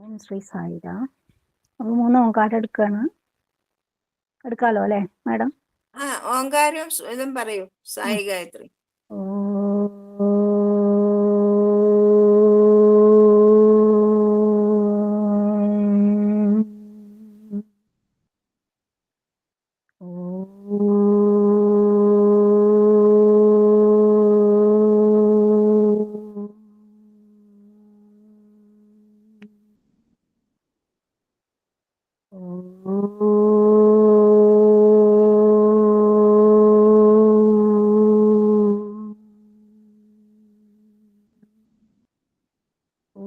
ഓം ശ്രീ സായിര. അപ്പോൾ മൂന്ന് ഓങ്കാരം എടുക്കുകയാണ് എടുക്കാലോ അല്ലേ മാഡം? ആ ഓങ്കാരവും ഇതും പറയൂ സായി ഗായത്രി.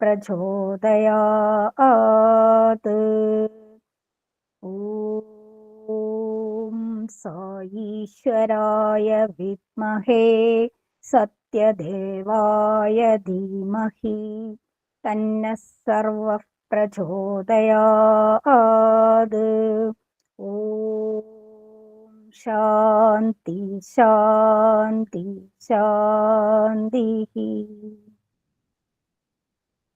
प्रचोदयात् ॐ साईश्वराय विद्महे सत्यदेवाय धीमहि तन्नः सर्वः प्रचोदयात् ॐ शान्ति शान्ति शान्तिः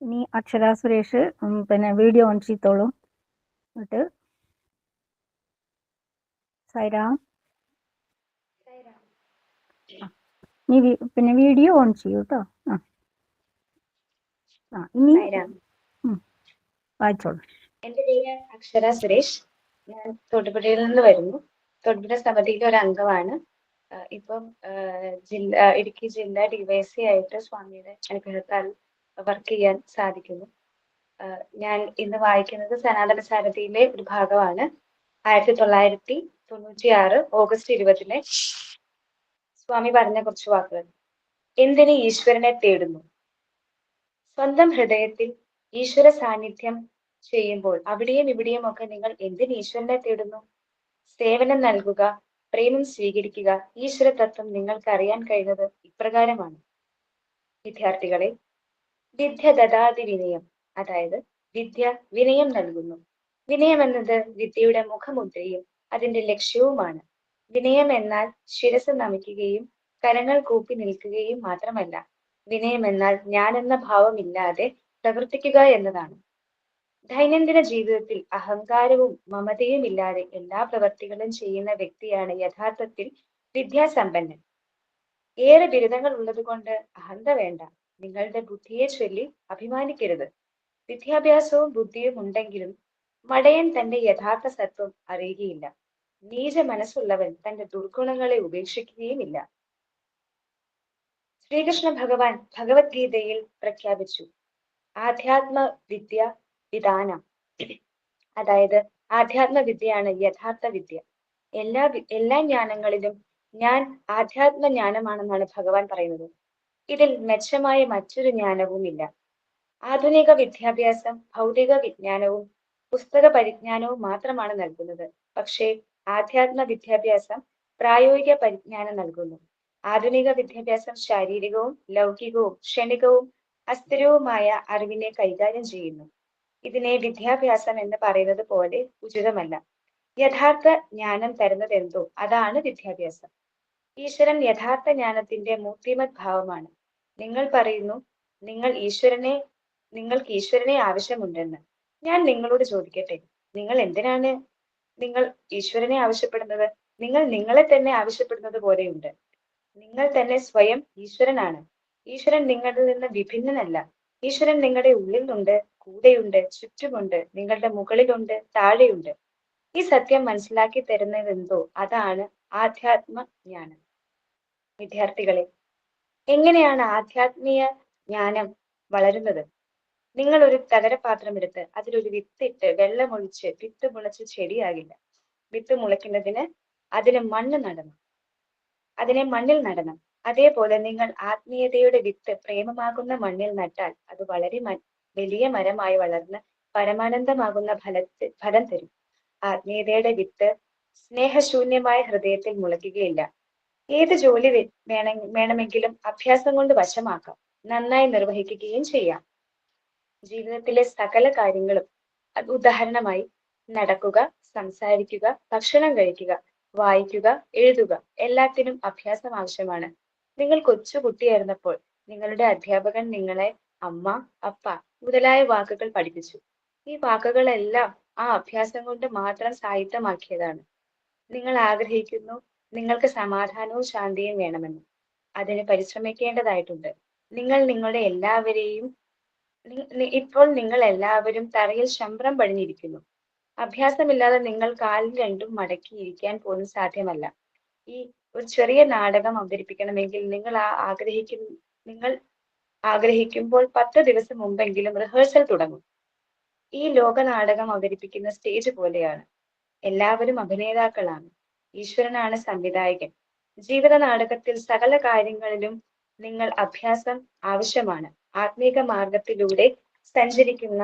ഇനി അക്ഷര സുരേഷ് പിന്നെ വീഡിയോ ഓൺ ചെയ്തോളൂ. എന്നിട്ട് സൈറാം. നീ പിന്നെ വീഡിയോ ഓൺ ചെയ്യൂ കേട്ടോ ആ. ആ ഇനി. വായിച്ചോളൂ. എന്റെ പേര് അക്ഷര സുരേഷ്. ഞാൻ തൊടുപുഴയിൽ നിന്ന് വരുന്നു. തൊടുപുഴ സമിതിയിലെ ഒരു അംഗമാണ്. ഇപ്പം ജില്ല ഇടുക്കി ജില്ല ഡിവൈസി ആയിട്ട് സ്വാമിയുടെ അനുഗ്രഹത്താൽ വർക്ക് ചെയ്യാൻ സാധിക്കുന്നു. ഞാൻ ഇന്ന് വായിക്കുന്നത് സനാതന സാരഥിയിലെ ഒരു ഭാഗമാണ്. ആയിരത്തി തൊള്ളായിരത്തി തൊണ്ണൂറ്റി ആറ് ഓഗസ്റ്റ് ഇരുപതിലെ സ്വാമി പറഞ്ഞ കുറച്ച് വാക്കുകൾ. എന്തിന് ഈശ്വരനെ തേടുന്നു? സ്വന്തം ഹൃദയത്തിൽ ഈശ്വര സാന്നിധ്യം ചെയ്യുമ്പോൾ അവിടെയും ഇവിടെയും ഒക്കെ നിങ്ങൾ എന്തിന് ഈശ്വരനെ തേടുന്നു? സേവനം നൽകുക പ്രേമം സ്വീകരിക്കുക ഈശ്വര തത്വം നിങ്ങൾക്ക് അറിയാൻ കഴിയുന്നത് ഇപ്രകാരമാണ്. വിദ്യാർത്ഥികളെ വിദ്യ ദദാതി വിനയം. അതായത് വിദ്യ വിനയം നൽകുന്നു. വിനയം എന്നത് വിദ്യയുടെ മുഖമുദ്രയും അതിന്റെ ലക്ഷ്യവുമാണ്. വിനയം എന്നാൽ ശിരസ് നമിക്കുകയും കരങ്ങൾ കൂപ്പി നിൽക്കുകയും മാത്രമല്ല. വിനയം എന്നാൽ ഞാൻ എന്ന ഭാവമില്ലാതെ പ്രവർത്തിക്കുക എന്നതാണ്. ദൈനംദിന ജീവിതത്തിൽ അഹങ്കാരവും മമതയും ഇല്ലാതെ എല്ലാ പ്രവർത്തികളും ചെയ്യുന്ന വ്യക്തിയാണ് യഥാർത്ഥത്തിൽ വിദ്യാസമ്പന്നൻ. ഏറെ ബിരുദങ്ങൾ ഉള്ളതുകൊണ്ട് അഹന്ത വേണ്ട. നിങ്ങളുടെ ബുദ്ധിയെ ചൊല്ലി അഭിമാനിക്കരുത്. വിദ്യാഭ്യാസവും ബുദ്ധിയും ഉണ്ടെങ്കിലും മടയൻ തന്റെ യഥാർത്ഥ സത്വം അറിയുകയില്ല. നീച മനസ്സുള്ളവൻ തന്റെ ദുർഗുണങ്ങളെ ഉപേക്ഷിക്കുകയുമില്ല. ശ്രീകൃഷ്ണ ഭഗവാൻ ഭഗവത്ഗീതയിൽ പ്രഖ്യാപിച്ചു ആധ്യാത്മ വിദ്യ വിധാനം. അതായത് ആധ്യാത്മ വിദ്യയാണ് യഥാർത്ഥ വിദ്യ. എല്ലാ എല്ലാ ജ്ഞാനങ്ങളിലും ഞാൻ ആധ്യാത്മ ജ്ഞാനമാണെന്നാണ് ഭഗവാൻ പറയുന്നത്. ഇതിൽ മെച്ചമായ മറ്റൊരു ജ്ഞാനവുമില്ല. ആധുനിക വിദ്യാഭ്യാസം ഭൗതിക വിജ്ഞാനവും പുസ്തക പരിജ്ഞാനവും മാത്രമാണ് നൽകുന്നത്. പക്ഷേ ആധ്യാത്മ വിദ്യാഭ്യാസം പ്രായോഗിക പരിജ്ഞാനം നൽകുന്നു. ആധുനിക വിദ്യാഭ്യാസം ശാരീരികവും ലൗകികവും ക്ഷണികവും അസ്ഥിരവുമായ അറിവിനെ കൈകാര്യം ചെയ്യുന്നു. ഇതിനെ വിദ്യാഭ്യാസം എന്ന് പറയുന്നത് പോലെ ഉചിതമല്ല. യഥാർത്ഥ ജ്ഞാനം തരുന്നത് എന്തോ അതാണ് വിദ്യാഭ്യാസം. ഈശ്വരൻ യഥാർത്ഥ ജ്ഞാനത്തിന്റെ മൂർത്തിമത് ഭാവമാണ്. നിങ്ങൾ പറയുന്നു നിങ്ങൾ ഈശ്വരനെ നിങ്ങൾക്ക് ഈശ്വരനെ ആവശ്യമുണ്ടെന്ന്. ഞാൻ നിങ്ങളോട് ചോദിക്കട്ടെ നിങ്ങൾ എന്തിനാണ് നിങ്ങൾ ഈശ്വരനെ ആവശ്യപ്പെടുന്നത്? നിങ്ങൾ നിങ്ങളെ തന്നെ ആവശ്യപ്പെടുന്നത് പോലെയുണ്ട്. നിങ്ങൾ തന്നെ സ്വയം ഈശ്വരനാണ്. ഈശ്വരൻ നിങ്ങളിൽ നിന്ന് വിഭിന്നനല്ല. ഈശ്വരൻ നിങ്ങളുടെ ഉള്ളിലുണ്ട് കൂടെയുണ്ട് ചുറ്റുമുണ്ട് നിങ്ങളുടെ മുകളിലുണ്ട് താഴെയുണ്ട്. ഈ സത്യം മനസ്സിലാക്കി തരുന്നതെന്തോ അതാണ് ആധ്യാത്മ ജ്ഞാനം. വിദ്യാർത്ഥികളെ. എങ്ങനെയാണ് ആധ്യാത്മീയ ജ്ഞാനം വളരുന്നത്? നിങ്ങൾ ഒരു തകരപാത്രം എടുത്ത് അതിലൊരു വിത്തിട്ട് വെള്ളമൊഴിച്ച് വിത്ത് മുളച്ച് ചെടിയാകില്ല. വിത്ത് മുളയ്ക്കുന്നതിന് അതിന് മണ്ണ് നടണം. അതിനെ മണ്ണിൽ നടണം. അതേപോലെ നിങ്ങൾ ആത്മീയതയുടെ വിത്ത് പ്രേമമാകുന്ന മണ്ണിൽ നട്ടാൽ അത് വളരെ വലിയ മരമായി വളർന്ന് പരമാനന്ദമാകുന്ന ഫലത്തിൽ ഫലം തരും. ആത്മീയതയുടെ വിത്ത് സ്നേഹശൂന്യമായ ഹൃദയത്തിൽ മുളയ്ക്കുകയില്ല. ഏത് ജോലി വേണ വേണമെങ്കിലും അഭ്യാസം കൊണ്ട് വശമാക്കാം. നന്നായി നിർവഹിക്കുകയും ചെയ്യാം. ജീവിതത്തിലെ സകല കാര്യങ്ങളും ഉദാഹരണമായി നടക്കുക സംസാരിക്കുക ഭക്ഷണം കഴിക്കുക വായിക്കുക എഴുതുക എല്ലാത്തിനും അഭ്യാസം ആവശ്യമാണ്. നിങ്ങൾ കൊച്ചു കുട്ടിയായിരുന്നപ്പോൾ നിങ്ങളുടെ അധ്യാപകൻ നിങ്ങളെ അമ്മ അപ്പ മുതലായ വാക്കുകൾ പഠിപ്പിച്ചു. ഈ വാക്കുകളെല്ലാം ആ അഭ്യാസം കൊണ്ട് മാത്രം സാഹിത്യമാക്കിയതാണ്. നിങ്ങൾ ആഗ്രഹിക്കുന്നു നിങ്ങൾക്ക് സമാധാനവും ശാന്തിയും വേണമെന്ന്. അതിന് പരിശ്രമിക്കേണ്ടതായിട്ടുണ്ട്. നിങ്ങൾ നിങ്ങളുടെ എല്ലാവരെയും ഇപ്പോൾ നിങ്ങൾ എല്ലാവരും തറയിൽ ശമ്പ്രം പടിഞ്ഞിരിക്കുന്നു. അഭ്യാസമില്ലാതെ നിങ്ങൾ കാലിൽ രണ്ടും മടക്കി ഇരിക്കാൻ പോലും സാധ്യമല്ല. ഈ ഒരു ചെറിയ നാടകം അവതരിപ്പിക്കണമെങ്കിൽ നിങ്ങൾ ആ ആഗ്രഹിക്കും നിങ്ങൾ ആഗ്രഹിക്കുമ്പോൾ പത്ത് ദിവസം മുമ്പെങ്കിലും റിഹേഴ്സൽ തുടങ്ങും. ഈ ലോക നാടകം അവതരിപ്പിക്കുന്ന സ്റ്റേജ് പോലെയാണ്. എല്ലാവരും അഭിനേതാക്കളാണ്. ഈശ്വരനാണ് സംവിധായകൻ. ജീവിത നാടകത്തിൽ സകല കാര്യങ്ങളിലും നിങ്ങൾ അഭ്യാസം ആവശ്യമാണ്. ആത്മീക മാർഗത്തിലൂടെ സഞ്ചരിക്കുന്ന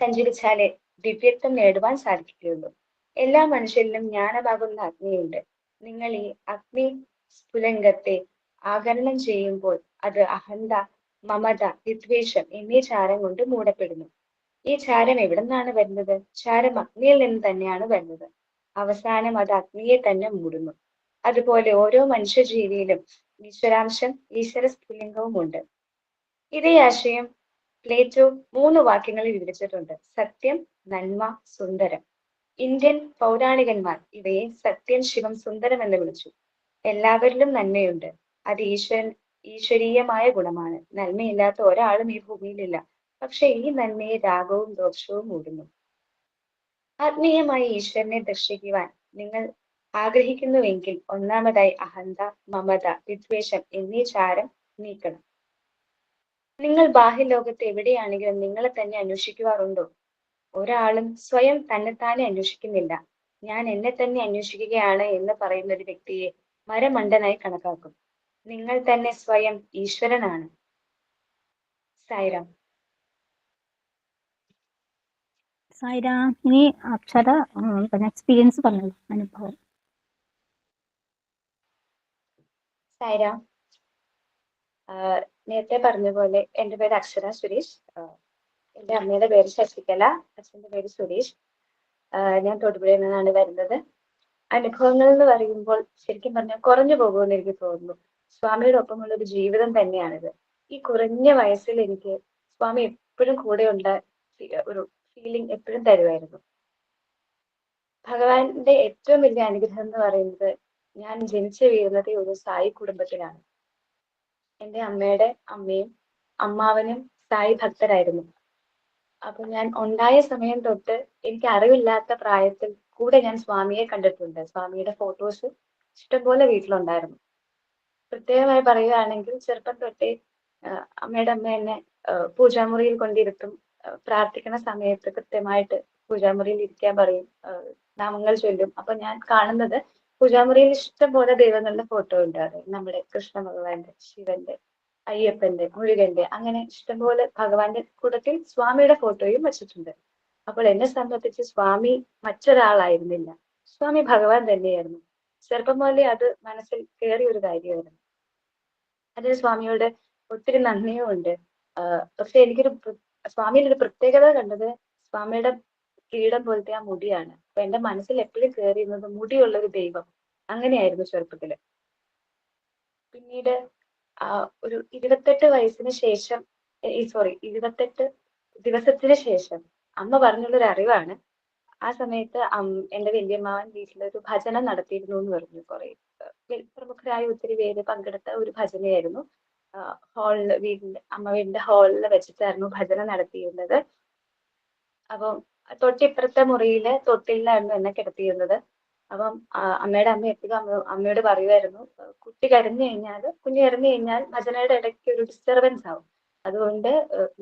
സഞ്ചരിച്ചാലേ ദിവ്യത്വം നേടുവാൻ സാധിക്കുകയുള്ളൂ. എല്ലാ മനുഷ്യരിലും ജ്ഞാനമാകുന്ന അഗ്നിയുണ്ട്. നിങ്ങൾ ഈ അഗ്നി സ്ഫുലംഗത്തെ ആകരണം ചെയ്യുമ്പോൾ അത് അഹന്ത മമത വിദ്വേഷം എന്നീ ചാരം കൊണ്ട് മൂടപ്പെടുന്നു. ഈ ചാരം എവിടെ നിന്നാണ് വരുന്നത്? ചാരം അഗ്നിയിൽ നിന്ന് തന്നെയാണ് വരുന്നത്. അവസാനം അത് അഗ്നിയെ തന്നെ മൂടുന്നു. അതുപോലെ ഓരോ മനുഷ്യജീവിയിലും ഈശ്വരാംശം ഈശ്വര സ്ഫുലിംഗവും ഉണ്ട്. ഇതേ ആശയം പ്ലേറ്റോ മൂന്ന് വാക്യങ്ങളിൽ വിവരിച്ചിട്ടുണ്ട്. സത്യം നന്മ സുന്ദരം. ഇന്ത്യൻ പൗരാണികന്മാർ ഇവയെ സത്യം ശിവം സുന്ദരം എന്ന് വിളിച്ചു. എല്ലാവരിലും നന്മയുണ്ട്. അത് ഈശ്വരൻ ഈശ്വരീയമായ ഗുണമാണ്. നന്മയില്ലാത്ത ഒരാളും ഈ ഭൂമിയിലില്ല. പക്ഷെ ഈ നന്മയെ രാഗവും ദോഷവും മൂടുന്നു. ആത്മീയമായി ഈശ്വരനെ ദർശിക്കുവാൻ നിങ്ങൾ ആഗ്രഹിക്കുന്നുവെങ്കിൽ ഒന്നാമതായി അഹന്ത മമത വിദ്വേഷം എന്നീ ചാരം നീക്കണം. നിങ്ങൾ ബാഹ്യലോകത്ത് എവിടെയാണെങ്കിലും നിങ്ങളെ തന്നെ അന്വേഷിക്കുവാറുണ്ടോ? ഒരാളും സ്വയം തന്നെത്താനെ അന്വേഷിക്കുന്നില്ല. ഞാൻ എന്നെ തന്നെ അന്വേഷിക്കുകയാണ് എന്ന് പറയുന്ന ഒരു വ്യക്തിയെ മരമണ്ടനായി കണക്കാക്കും. നിങ്ങൾ തന്നെ സ്വയം ഈശ്വരനാണ്. സൈറാം സായിര ഇനി അക്ഷര എക്സ്പീരിയൻസ് പറഞ്ഞല്ലോ അനുഭവം. സായിര നേരത്തെ പറഞ്ഞ പോലെ എന്റെ പേര് അക്ഷര സുരേഷ്. എന്റെ അമ്മയുടെ പേര് ശശികല അച്ഛന്റെ പേര് സുരേഷ്. ഞാൻ തൊടുപുഴയിൽ നിന്നാണ് വരുന്നത്. അനുഭവങ്ങൾ എന്ന് പറയുമ്പോൾ ശരിക്കും പറഞ്ഞാൽ കുറഞ്ഞു പോകുമെന്ന് എനിക്ക് തോന്നുന്നു. സ്വാമിയുടെ ഒപ്പമുള്ള ഒരു ജീവിതം തന്നെയാണിത്. ഈ കുറഞ്ഞ വയസ്സിൽ എനിക്ക് സ്വാമി എപ്പോഴും കൂടെ ഉണ്ട ഒരു ഫീലിംഗ് എപ്പോഴും തരുമായിരുന്നു. ഭഗവാന്റെ ഏറ്റവും വലിയ അനുഗ്രഹം എന്ന് പറയുന്നത് ഞാൻ ജനിച്ചു വീഴുന്നത് ഒരു സായി കുടുംബത്തിലാണ്. എന്റെ അമ്മയുടെ അമ്മയും അമ്മാവനും സായി ഭക്തരായിരുന്നു. അപ്പൊ ഞാൻ ഉണ്ടായ സമയം തൊട്ട് എനിക്ക് അറിവില്ലാത്ത പ്രായത്തിൽ കൂടെ ഞാൻ സ്വാമിയെ കണ്ടിട്ടുണ്ട്. സ്വാമിയുടെ ഫോട്ടോസ് ഇഷ്ടംപോലെ വീട്ടിലുണ്ടായിരുന്നു. പ്രത്യേകമായി പറയുകയാണെങ്കിൽ ചെറുപ്പം തൊട്ടേ അമ്മയുടെ അമ്മ എന്നെ പൂജാമുറിയിൽ കൊണ്ടിരുത്തും പ്രാർത്ഥിക്കുന്ന സമയത്ത് കൃത്യമായിട്ട് പൂജാമുറിയിൽ ഇരിക്കാൻ പറയും. നാമങ്ങൾ ചൊല്ലും. അപ്പൊ ഞാൻ കാണുന്നത് പൂജാമുറിയിൽ ഇഷ്ടം പോലെ ദൈവങ്ങളുടെ ഫോട്ടോ ഉണ്ട്. അത് നമ്മുടെ കൃഷ്ണ ഭഗവാന്റെ ശിവന്റെ അയ്യപ്പന്റെ മുരുകന്റെ അങ്ങനെ ഇഷ്ടംപോലെ ഭഗവാന്റെ കൂടത്തിൽ സ്വാമിയുടെ ഫോട്ടോയും വെച്ചിട്ടുണ്ട്. അപ്പോൾ എന്നെ സംബന്ധിച്ച് സ്വാമി മറ്റൊരാളായിരുന്നില്ല. സ്വാമി ഭഗവാൻ തന്നെയായിരുന്നു. ചെറുപ്പം മുതലേ അത് മനസ്സിൽ കയറിയ ഒരു കാര്യമായിരുന്നു. അതിന് സ്വാമിയോട് ഒത്തിരി നന്ദിയും ഉണ്ട് പക്ഷെ എനിക്കൊരു സ്വാമിയിൽ ഒരു പ്രത്യേകത കണ്ടത് സ്വാമിയുടെ കിരീടം പോലത്തെ ആ മുടിയാണ്. അപ്പൊ എന്റെ മനസ്സിൽ എപ്പോഴും കയറിയിരുന്നത് മുടിയുള്ള ഒരു ദൈവം. അങ്ങനെയായിരുന്നു ചെറുപ്പത്തിൽ. പിന്നീട് ആ ഒരു ഇരുപത്തെട്ട് വയസ്സിന് ശേഷം സോറി ഇരുപത്തെട്ട് ദിവസത്തിന് ശേഷം അമ്മ പറഞ്ഞുള്ളൊരു അറിവാണ്. ആ സമയത്ത് എന്റെ വല്യമ്മാവൻ വീട്ടിലൊരു ഭജന നടത്തിയിരുന്നു എന്ന് പറഞ്ഞു കുറെ. പ്രമുഖരായ ഒത്തിരി പേര് പങ്കെടുത്ത ഒരു ഭജനയായിരുന്നു. ഹാളിൽ വീടിന്റെ അമ്മ വീടിന്റെ ഹാളിൽ വെച്ചിട്ടായിരുന്നു ഭജന നടത്തിയിരുന്നത്. അപ്പം തൊട്ടിപ്പുറത്തെ മുറിയിൽ തൊട്ടിലായിരുന്നു എന്നെ കിടത്തിയിരുന്നത്. അപ്പം അമ്മയുടെ അമ്മ എപ്പോഴും അമ്മ അമ്മയോട് പറയുമായിരുന്നു കുട്ടി കരഞ്ഞു കഴിഞ്ഞാൽ കുഞ്ഞു കരഞ്ഞു കഴിഞ്ഞാൽ ഭജനയുടെ ഇടയ്ക്ക് ഒരു ഡിസ്റ്റർബൻസ് ആവും. അതുകൊണ്ട്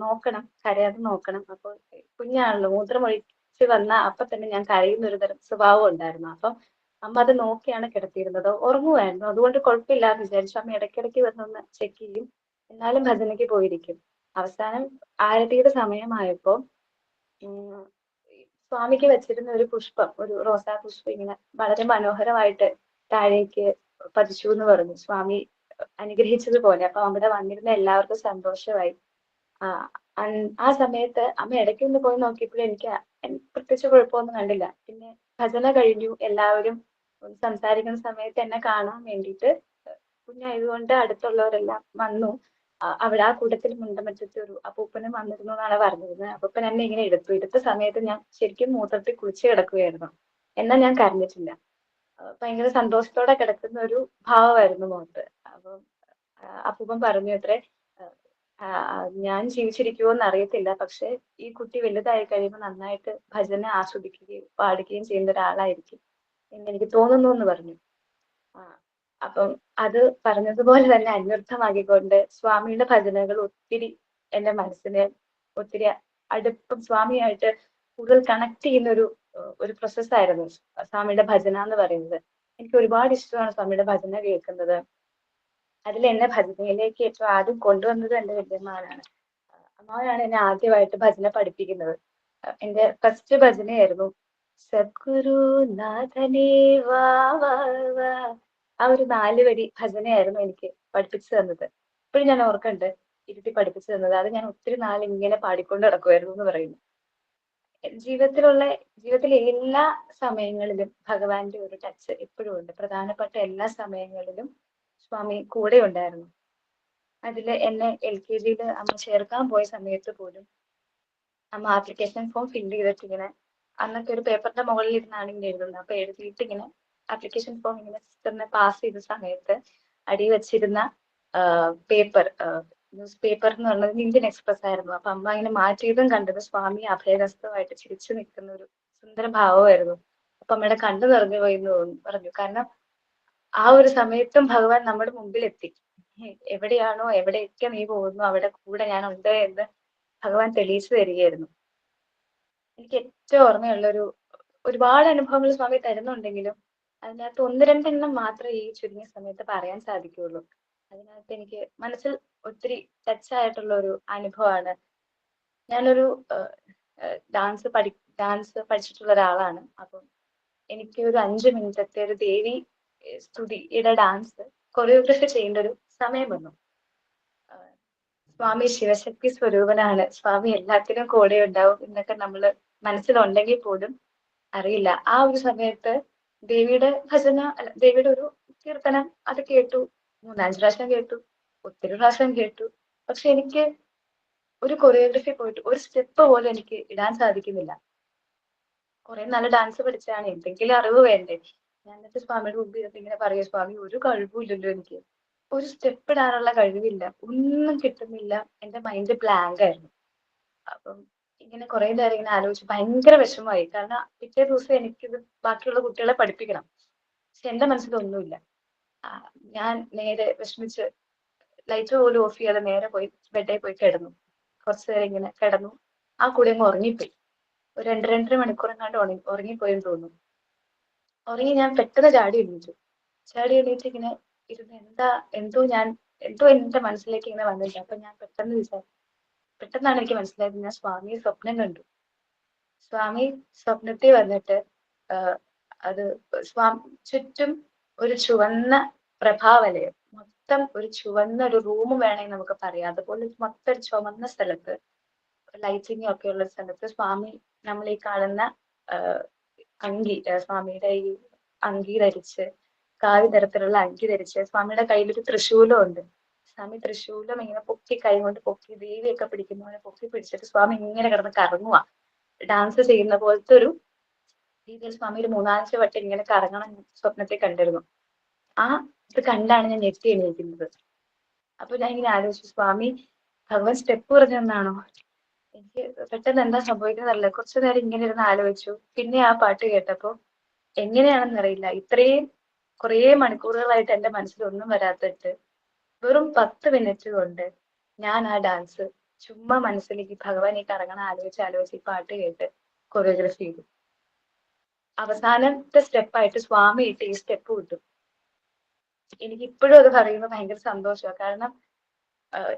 നോക്കണം കരയാതെ നോക്കണം. അപ്പോൾ കുഞ്ഞാണല്ലോ മൂത്രമൊഴിച്ച് വന്ന അപ്പൊ തന്നെ ഞാൻ കരയുന്ന ഒരു തരം സ്വഭാവം ഉണ്ടായിരുന്നു. അപ്പം അമ്മ അത് നോക്കിയാണ് കിടത്തിയിരുന്നത്. ഉറങ്ങുമായിരുന്നു അതുകൊണ്ട് കുഴപ്പമില്ല എന്ന് വിചാരിച്ചു. അമ്മ ഇടയ്ക്കിടയ്ക്ക് വന്നൊന്ന് ചെക്ക് ചെയ്യും. എന്നാലും ഭജനയ്ക്ക് പോയിരിക്കും. അവസാനം ആരതിയുടെ സമയമായപ്പോ സ്വാമിക്ക് വെച്ചിരുന്ന ഒരു പുഷ്പം ഒരു റോസാ പുഷ്പം ഇങ്ങനെ വളരെ മനോഹരമായിട്ട് താഴേക്ക് പതിച്ചു എന്ന് പറഞ്ഞു. സ്വാമി അനുഗ്രഹിച്ചതുപോലെ. അപ്പൊ അവിടെ വന്നിരുന്ന എല്ലാവർക്കും സന്തോഷമായി. ആ സമയത്ത് അമ്മ ഇടയ്ക്ക് ഒന്ന് പോയി നോക്കിയപ്പോഴും എനിക്ക് പ്രത്യേകിച്ച് കുഴപ്പമൊന്നും കണ്ടില്ല. പിന്നെ ഭജന കഴിഞ്ഞു. എല്ലാവരും സംസാരിക്കുന്ന സമയത്ത് എന്നെ കാണാൻ വേണ്ടിയിട്ട് കുഞ്ഞായതുകൊണ്ട് അടുത്തുള്ളവരെല്ലാം വന്നു. അവിടെ ആ കൂട്ടത്തിൽ മുണ്ടമറ്റത്ത് ഒരു അപ്പൂപ്പനും വന്നിരുന്നു എന്നാണ് പറഞ്ഞിരുന്നത്. അപ്പൂപ്പൻ എന്നെ ഇങ്ങനെ എടുത്തു. എടുത്ത സമയത്ത് ഞാൻ ശരിക്കും മൂത്രത്തിൽ കുളിച്ച് കിടക്കുകയായിരുന്നു. എന്നാൽ ഞാൻ കരഞ്ഞിട്ടില്ല. ഭയങ്കര സന്തോഷത്തോടെ കിടക്കുന്ന ഒരു ഭാവമായിരുന്നു മുഖത്ത് അപ്പം അപ്പൂപ്പൻ പറഞ്ഞു അത്രേ ഞാൻ ജീവിച്ചിരിക്കുമോ എന്ന് അറിയത്തില്ല. പക്ഷെ ഈ കുട്ടി വലുതായി കഴിയുമ്പോൾ നന്നായിട്ട് ഭജന ആസ്വദിക്കുകയും പാടുകയും ചെയ്യുന്ന ഒരാളായിരിക്കും എന്ന് എനിക്ക് തോന്നുന്നു എന്ന് പറഞ്ഞു അപ്പം അത് പറഞ്ഞതുപോലെ തന്നെ അന്വർത്ഥമാക്കിക്കൊണ്ട് സ്വാമിയുടെ ഭജനകൾ ഒത്തിരി എന്റെ മനസ്സിനെ ഒത്തിരി അടുപ്പം സ്വാമിയായിട്ട് കൂടുതൽ കണക്ട് ചെയ്യുന്ന ഒരു ഒരു പ്രോസസ്സായിരുന്നു സ്വാമിയുടെ ഭജന എന്ന് പറയുന്നത്. എനിക്ക് ഒരുപാട് ഇഷ്ടമാണ് സ്വാമിയുടെ ഭജന കേൾക്കുന്നത്. അതിൽ എന്നെ ഭജനയിലേക്ക് ഏറ്റവും ആദ്യം കൊണ്ടുവന്നത് എന്റെ വല്യമ്മയാണ് അമ്മാവനാണ്. എന്നെ ആദ്യമായിട്ട് ഭജന പഠിപ്പിക്കുന്നത്. എന്റെ ഫസ്റ്റ് ഭജനയായിരുന്നു സദ്ഗുരു നാഥനേ വാ വാ വാ ആ ഒരു നാല് വരി ഭജനയായിരുന്നു എനിക്ക് പഠിപ്പിച്ചു തന്നത്. ഇപ്പോഴും ഞാൻ ഓർക്കുന്നുണ്ട് ഇരുത്തി പഠിപ്പിച്ചു തന്നത്. അത് ഞാൻ ഒത്തിരി നാൾ ഇങ്ങനെ പാടിക്കൊണ്ട് നടക്കുമായിരുന്നു എന്ന് പറയുന്നു. ജീവിതത്തിലുള്ള ജീവിതത്തിലെ എല്ലാ സമയങ്ങളിലും ഭഗവാന്റെ ഒരു ടച്ച് എപ്പോഴും ഉണ്ട്. പ്രധാനപ്പെട്ട എല്ലാ സമയങ്ങളിലും സ്വാമി കൂടെ ഉണ്ടായിരുന്നു. അതിൽ എന്നെ എൽ കെ ജിയിൽ അമ്മ ചേർക്കാൻ പോയ സമയത്ത് പോലും അമ്മ ആപ്ലിക്കേഷൻ ഫോം ഫിൽ ചെയ്തിട്ട് ഇങ്ങനെ അന്നൊക്കെ ഒരു പേപ്പറിന്റെ മുകളിൽ ഇരുന്നാണ് ഇങ്ങനെ എഴുതുന്നത്. അപ്പൊ എഴുതിയിട്ട് ഇങ്ങനെ ആപ്ലിക്കേഷൻ ഫോം ഇങ്ങനെ സിസ്റ്ററിനെ പാസ് ചെയ്ത സമയത്ത് അടി വെച്ചിരുന്ന പേപ്പർ ന്യൂസ് പേപ്പർ എന്ന് പറഞ്ഞത് ഇന്ത്യൻ എക്സ്പ്രസ് ആയിരുന്നു. അപ്പൊ അമ്മ ഇങ്ങനെ മാറ്റിയതും കണ്ടത് സ്വാമി അഭയഹസ്തമായിട്ട് ചിരിച്ചു നിൽക്കുന്ന ഒരു സുന്ദര ഭാവമായിരുന്നു. അപ്പൊ അമ്മയുടെ കണ്ണു നിറഞ്ഞു പോയി എന്ന് പറഞ്ഞു. കാരണം ആ ഒരു സമയത്തും ഭഗവാൻ നമ്മുടെ മുമ്പിൽ എത്തി എവിടെയാണോ എവിടെയൊക്കെ നീ പോകുന്നു അവിടെ കൂടെ ഞാൻ ഉണ്ട് എന്ന് ഭഗവാൻ തെളിയിച്ചു തരികയായിരുന്നു. എനിക്ക് ഏറ്റവും ഓർമ്മയുള്ള ഒരു ഒരുപാട് അനുഭവങ്ങൾ സ്വാമി തരുന്നുണ്ടെങ്കിലും അതിനകത്ത് ഒന്ന് രണ്ടെണ്ണം മാത്രമേ ഈ ചുരുങ്ങിയ സമയത്ത് പറയാൻ സാധിക്കുകയുള്ളൂ. അതിനകത്ത് എനിക്ക് മനസ്സിൽ ഒത്തിരി ടച്ച് ആയിട്ടുള്ള ഒരു അനുഭവമാണ്. ഞാനൊരു ഡാൻസ് പഠി ഡാൻസ് പഠിച്ചിട്ടുള്ള ഒരാളാണ് അപ്പം എനിക്ക് ഒരു അഞ്ച് മിനിറ്റത്തെ ഒരു ദേവി സ്തുതിയുടെ ഡാൻസ് കൊറിയോഗ്രഫി ചെയ്യേണ്ട ഒരു സമയം വന്നു സ്വാമി ശിവശക്തി സ്വരൂപനാണ്. സ്വാമി എല്ലാത്തിനും കൂടെ ഉണ്ടാവും എന്നൊക്കെ നമ്മൾ മനസ്സിലുണ്ടെങ്കിൽ പോലും അറിയില്ല. ആ ഒരു സമയത്ത് ദേവിയുടെ ഭജന അല്ല ദേവിയുടെ ഒരു കീർത്തനം അത് കേട്ടു. മൂന്നാഞ്ച് പ്രാവശ്യം കേട്ടു ഒത്തിരി പ്രാവശ്യം കേട്ടു. പക്ഷെ എനിക്ക് ഒരു കൊറിയോഗ്രഫി പോയിട്ട് ഒരു സ്റ്റെപ്പ് പോലും എനിക്ക് ഇടാൻ സാധിക്കുന്നില്ല. കുറെ നല്ല ഡാൻസ് പഠിച്ചാണ് എന്തെങ്കിലും അറിവ് വേണ്ടേ? ഞാൻ എന്നിട്ട് സ്വാമിയുടെ മുമ്പിൽ ഇരുന്നിട്ട് ഇങ്ങനെ പറയുക സ്വാമി ഒരു കഴിവുമില്ലല്ലോ എനിക്ക്. ഒരു സ്റ്റെപ്പ് ഇടാനുള്ള കഴിവില്ല. ഒന്നും കിട്ടുന്നില്ല. എന്റെ മൈൻഡ് ബ്ലാങ്ക് ആയിരുന്നു. അപ്പം ഇങ്ങനെ കുറെ നേരം ഇങ്ങനെ ആലോചിച്ച് ഭയങ്കര വിഷമമായി. കാരണം പിറ്റേ ദിവസം എനിക്കിത് ബാക്കിയുള്ള കുട്ടികളെ പഠിപ്പിക്കണം. പക്ഷെ എന്റെ മനസ്സിൽ ഒന്നുമില്ല ഞാൻ നേരെ വിഷമിച്ച് ലൈറ്റ് പോലും ഓഫ് ചെയ്യാതെ നേരെ പോയി ബെഡിൽ പോയി കിടന്നു. കുറച്ചു നേരം ഇങ്ങനെ കിടന്നു. ആ കുടി അങ്ങ് ഉറങ്ങിപ്പോയി. ഒരു രണ്ട് രണ്ടര മണിക്കൂർ എങ്ങാണ്ട് ഉറങ്ങി ഉറങ്ങിപ്പോയെന്ന് തോന്നുന്നു. ഉറങ്ങി ഞാൻ പെട്ടെന്ന് ചാടി എണീറ്റു. ചാടി എണീറ്റ് ഇങ്ങനെ ഇരുന്ന് എന്താ എന്തോ ഞാൻ എന്തോ എന്റെ മനസ്സിലേക്ക് ഇങ്ങനെ വന്നില്ല അപ്പൊ ഞാൻ പെട്ടെന്ന് വിചാരിച്ചു പെട്ടെന്നാണ് എനിക്ക് മനസ്സിലായത്. ഞാൻ സ്വാമിയെ സ്വപ്നം കണ്ടു. സ്വാമി സ്വപ്നത്തിൽ വന്നിട്ട് അത് സ്വാമി ചുറ്റും ഒരു ചുവന്ന പ്രഭാവലയം. മൊത്തം ഒരു ചുവന്ന ഒരു റൂം വേണമെങ്കിൽ നമുക്ക് പറയാം. അതുപോലെ മൊത്തം ഒരു ചുവന്ന സ്ഥലത്ത് ലൈറ്റിംഗ് ഒക്കെ ഉള്ള സ്ഥലത്ത് സ്വാമി നമ്മൾ ഈ കാണുന്ന അങ്കി സ്വാമിയുടെ ഈ അങ്കി ധരിച്ച് കാവി തരത്തിലുള്ള അങ്കി ധരിച്ച് സ്വാമിയുടെ കയ്യിൽ ഒരു തൃശൂലം ഉണ്ട് സ്വാമി തൃശൂലം ഇങ്ങനെ പൊക്കി കൈ കൊണ്ട് പൊക്കി ദേവിയൊക്കെ പിടിക്കുന്ന പോലെ പൊക്കി പിടിച്ചിട്ട് സ്വാമി ഇങ്ങനെ കിടന്ന് കറങ്ങുക ഡാൻസ് ചെയ്യുന്ന പോലത്തെ ഒരു രീതിയിൽ സ്വാമി ഒരു മൂന്നാഴ്ച വട്ടം ഇങ്ങനെ കറങ്ങണം സ്വപ്നത്തെ സ്വപ്നത്തിൽ കണ്ടിരുന്നു. ആ ഇത് കണ്ടാണ് ഞാൻ ഞെട്ടി എണീക്കുന്നത്. അപ്പൊ ഞാൻ ഇങ്ങനെ ആലോചിച്ചു സ്വാമി ഭഗവാൻ സ്റ്റെപ്പ് പറഞ്ഞെന്നാണോ? എനിക്ക് പെട്ടെന്ന് എന്താ സംഭവിക്കുന്നതല്ല കുറച്ചു നേരം ഇങ്ങനെ ഇരുന്ന് ആലോചിച്ചു. പിന്നെ ആ പാട്ട് കേട്ടപ്പോ എങ്ങനെയാണെന്നറിയില്ല ഇത്രയും കുറേ മണിക്കൂറുകളായിട്ട് എന്റെ മനസ്സിൽ ഒന്നും വരാത്തിട്ട് വെറും പത്ത് മിനിറ്റ് കൊണ്ട് ഞാൻ ആ ഡാൻസ് ചുമ്മാ മനസ്സിലേക്ക് ഭഗവാൻ ഈ കറങ്ങണ ആലോചിച്ച് ആലോചിച്ച് ഈ പാട്ട് കേട്ട് കൊറിയോഗ്രഫി ചെയ്തു. അവസാനത്തെ സ്റ്റെപ്പായിട്ട് സ്വാമി ഇട്ട് ഈ സ്റ്റെപ്പ് വിട്ടു എനിക്ക് ഇപ്പോഴും അത് പറയുമ്പോൾ ഭയങ്കര സന്തോഷമാണ്. കാരണം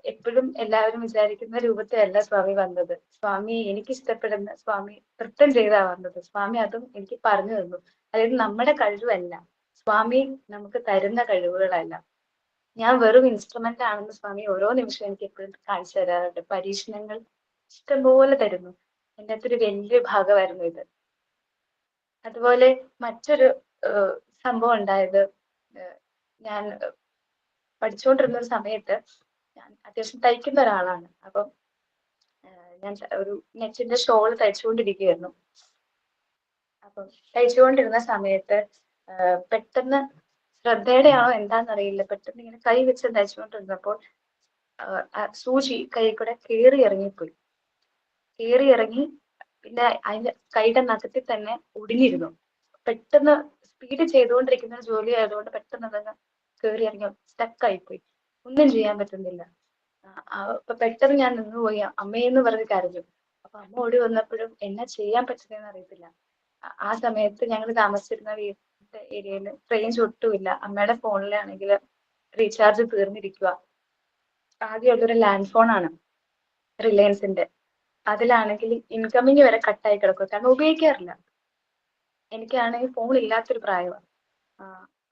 എപ്പോഴും എല്ലാവരും വിചാരിക്കുന്ന രൂപത്തിലല്ല സ്വാമി വന്നത്. സ്വാമി എനിക്ക് ഇഷ്ടപ്പെടുന്ന സ്വാമി നൃത്തം ചെയ്താ വന്നത്. സ്വാമി അതും എനിക്ക് പറഞ്ഞു തന്നു. അതായത് നമ്മുടെ കഴിവല്ല. സ്വാമി നമുക്ക് തരുന്ന കഴിവുകളല്ല. ഞാൻ വെറും ഇൻസ്ട്രുമെന്റ് ആണെന്ന് സ്വാമി ഓരോ നിമിഷവും എനിക്ക് എപ്പോഴും കാണിച്ചു തരാറുണ്ട്. പരീക്ഷണങ്ങൾ ഇഷ്ടംപോലെ തരുന്നു. എന്റെ അകത്തൊരു വലിയ ഭാഗമായിരുന്നു ഇത്. അതുപോലെ മറ്റൊരു സംഭവം ഉണ്ടായത് ഞാൻ പഠിച്ചുകൊണ്ടിരുന്ന ഒരു സമയത്ത് ഞാൻ അത്യാവശ്യം തയ്ക്കുന്ന ഒരാളാണ്. അപ്പം ഞാൻ ഒരു നെറ്റിന്റെ ഷോൾ തയ്ച്ചുകൊണ്ടിരിക്കുകയായിരുന്നു. അപ്പം തയ്ച്ചുകൊണ്ടിരുന്ന സമയത്ത് പെട്ടെന്ന് ശ്രദ്ധയുടെ ആണോ എന്താണെന്നറിയില്ല പെട്ടെന്ന് ഇങ്ങനെ കൈ വെച്ച് തയ്ച്ചുകൊണ്ടിരുന്നപ്പോൾ സൂചി കൈ കൂടെ കയറി ഇറങ്ങിപ്പോയി. കയറി ഇറങ്ങി പിന്നെ അതിന്റെ കൈയുടെ നഖത്തിൽ തന്നെ ഒടിഞ്ഞിരുന്നു. പെട്ടെന്ന് സ്പീഡ് ചെയ്തുകൊണ്ടിരിക്കുന്ന ജോലി ആയതുകൊണ്ട് പെട്ടെന്ന് അതങ്ങ് കയറി ഇറങ്ങി സ്റ്റക്ക് ആയിപ്പോയി ഒന്നും ചെയ്യാൻ പറ്റുന്നില്ല. അപ്പൊ പെട്ടെന്ന് ഞാൻ നിന്നുപോയി അമ്മയെന്ന് പറഞ്ഞ് കരഞ്ഞു. അപ്പൊ അമ്മ ഓടി വന്നപ്പോഴും എന്നാ ചെയ്യാൻ പറ്റുന്നതെന്ന് അറിയത്തില്ല. ആ- സമയത്ത് ഞങ്ങൾ താമസിച്ചിരുന്ന വീടിന്റെ ഏരിയയിൽ റേഞ്ച് ഒട്ടുമില്ല അമ്മയുടെ ഫോണിലാണെങ്കിൽ റീചാർജ് തീർന്നിരിക്കുക ആദ്യമുള്ളൊരു ലാൻഡ് ഫോൺ ആണ് റിലയൻസിന്റെ. അതിലാണെങ്കിൽ ഇൻകമിങ് വരെ കട്ടായി കിടക്കുക കാരണം ഉപയോഗിക്കാറില്ല. എനിക്കാണെങ്കിൽ ഫോൺ ഇല്ലാത്തൊരു പ്രായമാണ്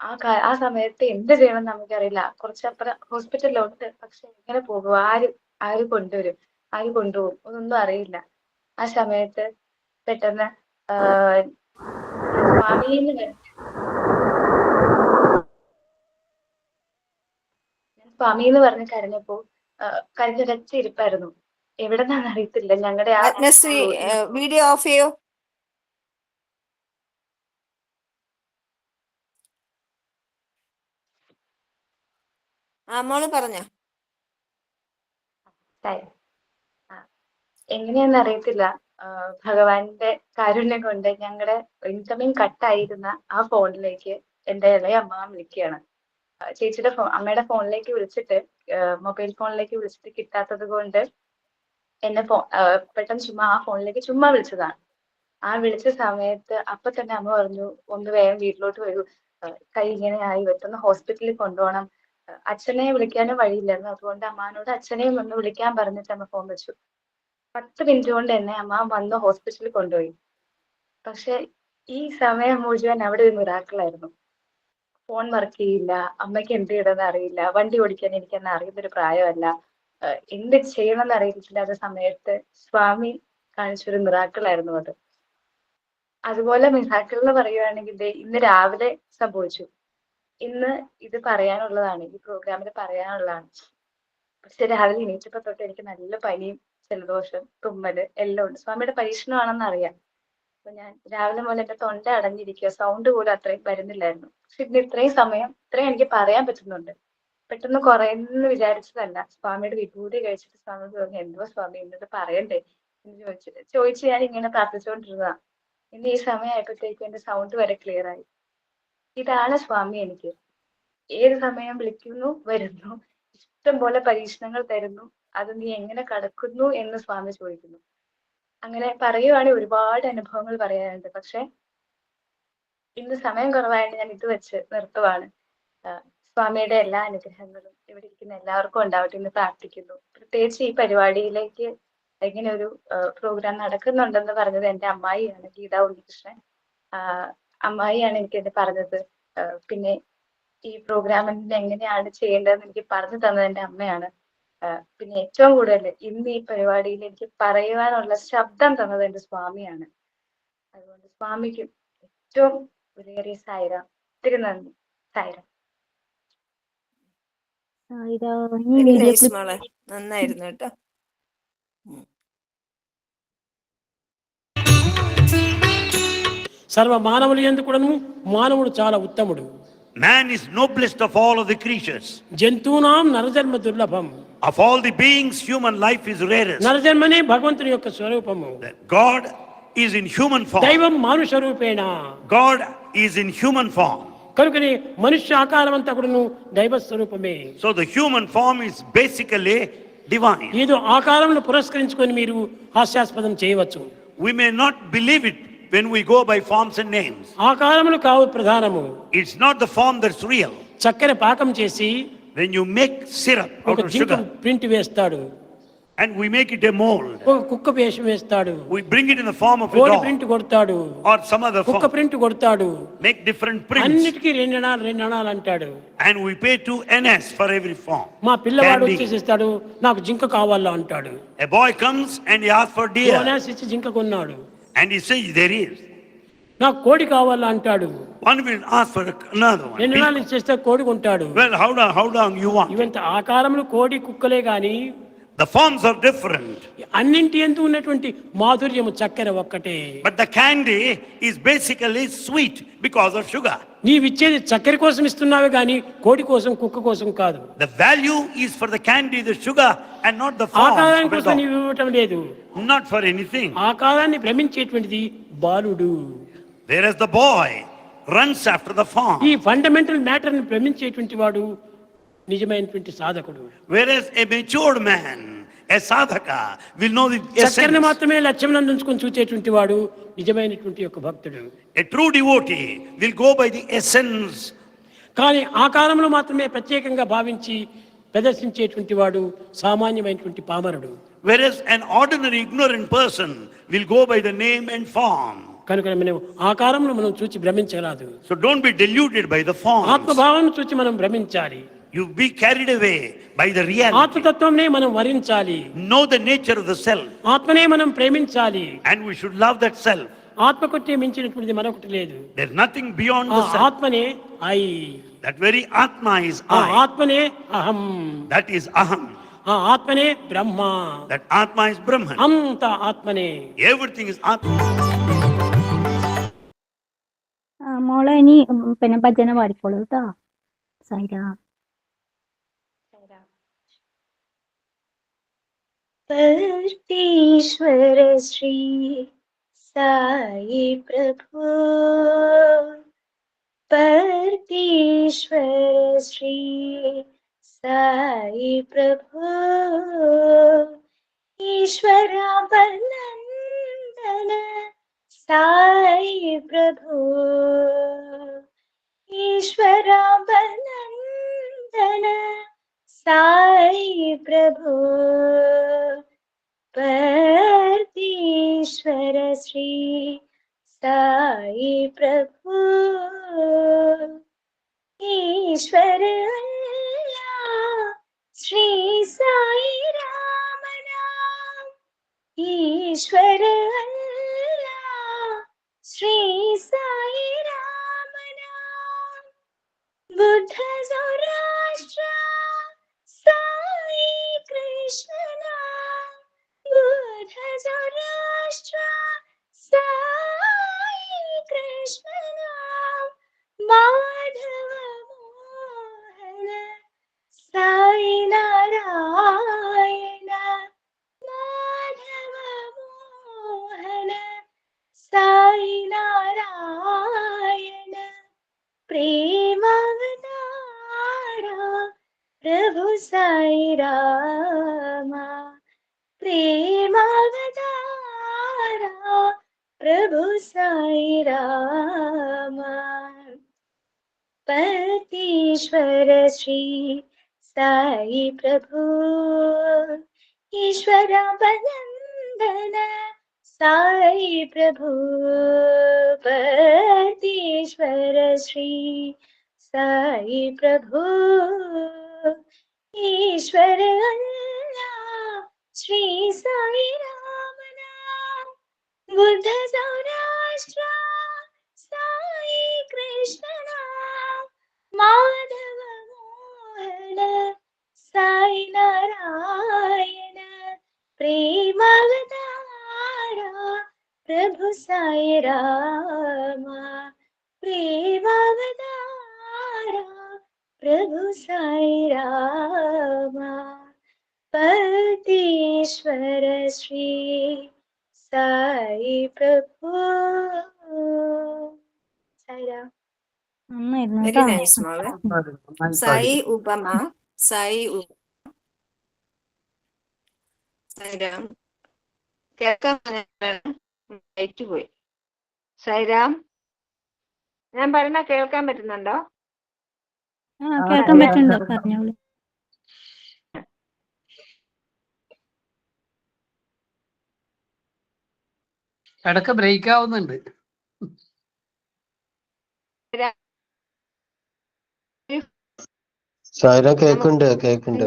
ആ ആ സമയത്ത് എന്ത് ചെയ്യണമെന്ന് നമുക്കറിയില്ല. കുറച്ചപ്പുറം ഹോസ്പിറ്റലിലുണ്ട്. പക്ഷെ എങ്ങനെ പോകും? ആര് ആര് കൊണ്ടുവരും? ആര് കൊണ്ടുപോകും? ഒന്നും അറിയില്ല. ആ സമയത്ത് പെട്ടെന്ന് ആഹ് സ്വാമിന്ന് സ്വാമി എന്ന് പറഞ്ഞ് കരഞ്ഞപ്പോ കരഞ്ഞൊരച്ച എവിടെന്നാണ് എവിടെന്നാന്ന് അറിയത്തില്ല. ഞങ്ങളുടെ ആ വീഡിയോ ഓഫ് ചെയ്യൂ. ആ മോൾ പറഞ്ഞോ. എങ്ങനെയാന്ന് അറിയത്തില്ല. ഭഗവാന്റെ കാരുണ്യം കൊണ്ട് ഞങ്ങളുടെ ഇൻകമിങ് കട്ടായിരുന്ന ആ ഫോണിലേക്ക് എന്റെ ഇളയ അമ്മ വിളിക്കുകയാണ്. ചേച്ചിയുടെ ഫോ അമ്മയുടെ ഫോണിലേക്ക് വിളിച്ചിട്ട് മൊബൈൽ ഫോണിലേക്ക് വിളിച്ചിട്ട് കിട്ടാത്തത് കൊണ്ട് എന്നെ ഫോ പെട്ടെന്ന് ചുമ്മാ ആ ഫോണിലേക്ക് ചുമ്മാ വിളിച്ചതാണ്. ആ വിളിച്ച സമയത്ത് അപ്പൊ തന്നെ അമ്മ പറഞ്ഞു ഒന്ന് വേഗം വീട്ടിലോട്ട് വരൂ. കൈ ഇങ്ങനെ ആയി പെട്ടെന്ന് ഹോസ്പിറ്റലിൽ കൊണ്ടുപോകണം. അച്ഛനെ വിളിക്കാനും വഴിയില്ലായിരുന്നു. അതുകൊണ്ട് അമ്മാനോട് അച്ഛനെയും ഒന്ന് വിളിക്കാൻ പറഞ്ഞിട്ട് അമ്മ ഫോൺ വെച്ചു. പത്ത് മിനിറ്റ് കൊണ്ട് തന്നെ അമ്മ വന്ന് ഹോസ്പിറ്റലിൽ കൊണ്ടുപോയി. പക്ഷെ ഈ സമയം മുഴുവൻ അവിടെ ഒരു മിറാക്കിളായിരുന്നു ഫോൺ വർക്ക് ചെയ്യില്ല. അമ്മയ്ക്ക് എന്ത് ചെയ്യണമെന്ന് അറിയില്ല. വണ്ടി ഓടിക്കാൻ എനിക്കെന്നെ അറിയുന്നൊരു പ്രായമല്ല. ആഹ് എന്ത് ചെയ്യണമെന്ന് അറിയില്ലാത്ത സമയത്ത് സ്വാമി കാണിച്ചൊരു മിറാക്കിളായിരുന്നു അത്. അതുപോലെ മിറാക്കിൾ എന്ന് പറയുകയാണെങ്കിൽ ഇന്ന് രാവിലെ സംഭവിച്ചു. ഇന്ന് ഇത് പറയാനുള്ളതാണ് ഈ പ്രോഗ്രാമിൽ പറയാനുള്ളതാണ്. പക്ഷെ രാവിലെ എണീറ്റപ്പോ തൊട്ട് എനിക്ക് നല്ല പനിയും ജലദോഷം തുമ്മൽ എല്ലാം ഉണ്ട്. സ്വാമിയുടെ പരീക്ഷണമാണെന്ന് അറിയാം. അപ്പൊ ഞാൻ രാവിലെ മുതൽ എന്റെ തൊണ്ട അടഞ്ഞിരിക്കുക സൗണ്ട് പോലും അത്രയും വരുന്നില്ലായിരുന്നു. പക്ഷെ ഇന്ന് ഇത്രയും സമയം ഇത്രയും എനിക്ക് പറയാൻ പറ്റുന്നുണ്ട്. പെട്ടെന്ന് കുറയുന്നു വിചാരിച്ചതല്ല. സ്വാമിയുടെ വിഭൂതി കഴിച്ചിട്ട് സ്വാമി പറഞ്ഞു എന്തോ സ്വാമി ഇന്നത് പറയണ്ടേ? എന്ന് ചോദിച്ചു ചോദിച്ചു ഞാൻ ഇങ്ങനെ പ്രാർത്ഥിച്ചുകൊണ്ടിരുന്നതാ. ഇന്ന് ഈ സമയം ആയപ്പോഴത്തേക്കും എന്റെ സൗണ്ട് വരെ ക്ലിയർ ആയി. ഇതാണ് സ്വാമി എനിക്ക്. ഏത് സമയം വിളിക്കുന്നു വരുന്നു. ഇഷ്ടം പോലെ പരീക്ഷണങ്ങൾ തരുന്നു. അത് നീ എങ്ങനെ കടക്കുന്നു എന്ന് സ്വാമി ചോദിക്കുന്നു. അങ്ങനെ പറയുവാണെങ്കിൽ ഒരുപാട് അനുഭവങ്ങൾ പറയാനുണ്ട്. പക്ഷെ ഇന്ന് സമയം കുറവായതുകൊണ്ട് ഞാൻ ഇത് വെച്ച് നിർത്തുവാണ്. സ്വാമിയുടെ എല്ലാ അനുഗ്രഹങ്ങളും ഇവിടെ ഇരിക്കുന്ന എല്ലാവർക്കും ഉണ്ടാവട്ടെ എന്ന് പ്രാർത്ഥിക്കുന്നു. പ്രത്യേകിച്ച് ഈ പരിപാടിയിലേക്ക് ഇങ്ങനെ ഒരു പ്രോഗ്രാം നടക്കുന്നുണ്ടെന്ന് പറഞ്ഞത് എന്റെ അമ്മായിയാണ് ഗീത ഉണ്ണികൃഷ്ണൻ. അമ്മായിയാണ് എനിക്ക് എന്നെ പറഞ്ഞത്. പിന്നെ ഈ പ്രോഗ്രാമിന് എങ്ങനെയാണ് ചെയ്യേണ്ടതെന്ന് എനിക്ക് പറഞ്ഞു തന്നത് എന്റെ അമ്മയാണ്. പിന്നെ ഏറ്റവും കൂടുതൽ ഇന്ന് ഈ പരിപാടിയിൽ എനിക്ക് പറയുവാനുള്ള ശബ്ദം തന്നത് എന്റെ സ്വാമിയാണ്. അതുകൊണ്ട് സ്വാമിക്കും ഏറ്റവും വിലയേറിയ സായിരാം. ഒത്തിരി നന്ദി. സായിരാം. നന്നായിരുന്നു കേട്ടോ. సర్వ మానవులు ఎందు కూడాను మానవుడు చాలా ఉత్తముడు. Man is noblest of all of the creatures జంతువునాం నరజన్మ దుర్లభం. Of all the beings human life is rarest నరజన్మనే భగవంతుని యొక్క స్వరూపము. God is in human form దైవం మానుష రూపేణ. God is in human form కనుకనే మనుష్య ఆకారం అంతా కూడాను దైవ స్వరూపమే. So the human form is basically divine ఇది ఆకారంలో పురస్కరించుకొని మీరు హాస్యాస్పదం చేయవచ్చు. We may not believe it when we go by forms and names. ఆకారములు కావు ప్రధానము It's not the form that's real. చక్కెర పాకం చేసి When you make syrup out ఒక of జింక sugar ప్రింట్ వేస్తాడు and we make it a mold, ఒక కుక్క వేషం వేస్తాడు we bring it in the form of a కోడి dog ప్రింట్ కొడతాడు or some other కుక్క form, ప్రింట్ కొడతాడు make different prints అన్నిటికీ రెండు అణాలు రెండు అణాలు అంటాడు and we pay two NS for every form. మా పిల్లవాడు Candy. వచ్చేసిస్తాడు నాకు జింక కావాలా అంటాడు A boy comes and he asks for deer bonus ఇచ్చి జింక కొన్నాడు And he says there is నా కోడి కావాల? అంటాడు. One will ask for another one నేను చేస్తే కోడి ఉంటాడు well how dare how dare you want even ఆకారములు కోడి కుక్కలే గానీ ద ఫార్మ్స్ ఆర్ డిఫరెంట్ అన్నింటి ఎందు ఉన్నటువంటి మాధుర్యము చక్కెర ఒక్కటే. But the candy is basically sweet because of sugar నీవిచ్చేది చక్కెర కోసం ఇస్తున్నావే కానీ కోడి కోసం కుక్క కోసం కాదు. The value is for the candy the sugar and not the ఆకారం కోసం నీవు ఇవ్వటం లేదు. నాట్ ఫర్ ఎనీథింగ్ ఆకారాన్ని భ్రమించేటువంటిది బాలుడు. Where is the boy runs after the form ఈ ఫండమెంటల్ మ్యాటర్ని భ్రమించేటువంటి వాడు నిజమైనటువంటి సాధకుడు whereas a matured man a sadhaka will know the చక్కెరను మాత్రమే లక్ష్యం ఉంచుకొని చూచేటువంటి వాడు నిజమైనటువంటి యొక్క భక్తుడు. A true devotee will go by the essence కానీ ఆకారంలో మాత్రమే ప్రత్యేకంగా భావించి ప్రదర్శించేటువంటి వాడు సామాన్యమైనటువంటి పామరుడు. Versus an ordinary ignorant person will go by the name and form కనుక మనం ఆకారంలో మనం చూచి భ్రమించరాదు. So don't be deluded by the form ఆత్మభావాన్ని చూచి మనం భ్రమించాలి. You be carried away by the reality. ఆత్మతత్వంనే మనం వరించాలి Know the nature of the self. ఆత్మనే మనం ప్రేమించాలి And we should love that self. ఆత్మకొట్టే మించినటువంటిది మరొకటి లేదు There's nothing beyond ఆ the self. ఆత్మనే I That very Atma is ఆ I. ఆత్మనే అహం That is Aham. ఆ ఆత్మనే బ్రహ్మ That Atma is Brahman. అంత ఆత్మనే Everything is Atma. ആ, മോളെ ഇനി ഉം, പിന്നെ ഭജന പാടിക്കോളൂ കേട്ടോ സൈരാ परतीश्वर श्री साई प्रभु परतीश्वर श्री साई प्रभु ईश्वरा बलंदन साई प्रभु ईश्वरा बलंदन साई प्रभु। परतीश्वर श्री साई प्रभु। ईश्वर श्री साई राम नाम ईश्वर श्री साई राम नाम Buddha Saurashtra Sarashtra Sai Krishna Madhava Shri Sai प्रभु ईश्वर बलंदन साई प्रभु पतीश्वर श्री साई प्रभु ईश्वर अल्लाह श्री വെരി നൈസ് സായി ഉപമ സായി സായിരാം കേൾക്കാൻ പോയി സായിരാം ഞാൻ പറഞ്ഞ കേൾക്കാൻ പറ്റുന്നുണ്ടോ? കേൾക്കാൻ പറ്റുന്നുണ്ടോ. ഇടയ്ക്ക് ബ്രേക്ക് ആവുന്നുണ്ട്. സായിര കേക്കുണ്ട് കേക്കുണ്ട്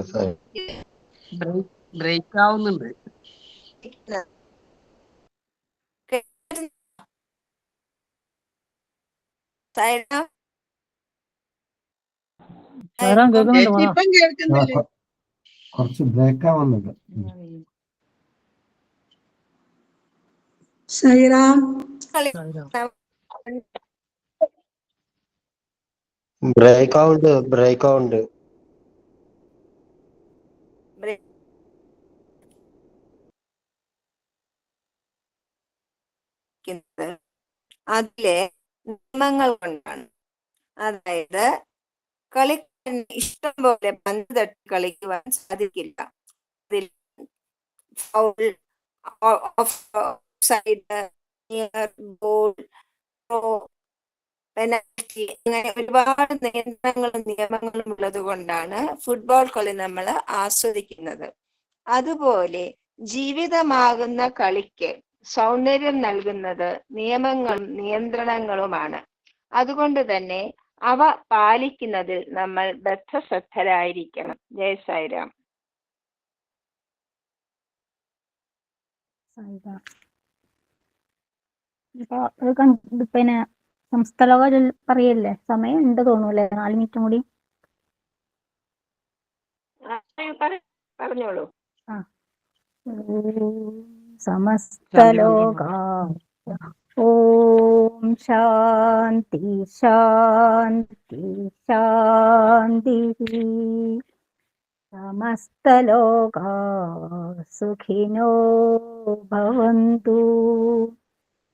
ബ്രേക്ക് ആവുന്നുണ്ട് സൈറ സാറാ കുറച്ച് ബ്രേക്ക് ആവുന്നുണ്ട് ബ്രേക്ക് ആവുണ്ട് ബ്രേക്ക് ആവുണ്ട് ക്കുന്നത് അതിലെ നിയമങ്ങൾ കൊണ്ടാണ്. അതായത് കളിക്കാൻ ഇഷ്ടം പോലെ പന്ത് തട്ടി കളിക്കുവാൻ സാധിക്കില്ല. അതിൽ ഓഫ് സൈഡ് ബോൾ പെനൽറ്റി അങ്ങനെ ഒരുപാട് നിയന്ത്രണങ്ങളും നിയമങ്ങളും ഉള്ളത് കൊണ്ടാണ് ഫുട്ബോൾ കളി നമ്മൾ ആസ്വദിക്കുന്നത്. അതുപോലെ ജീവിതമാകുന്ന കളിക്ക് സൗന്ദര്യം നൽകുന്നത് നിയമങ്ങളും നിയന്ത്രണങ്ങളുമാണ്. അതുകൊണ്ട് തന്നെ അവ പാലിക്കുന്നതിൽ നമ്മൾ ബദ്ധശ്രദ്ധരായിരിക്കണം. ജയ സായിരാം. പിന്നെ സംസ്ഥലോക പറയല്ലേ? സമയം ഉണ്ട് തോന്നൂല്ലേ നാല് മിനിറ്റ് കൂടി. പറഞ്ഞോളൂ. സമസ്തലോക. ഓം ശാന്തി ശാന്തി ശാന്തി. സമസ്തലോക സുഖിനോ ഭവന്തു.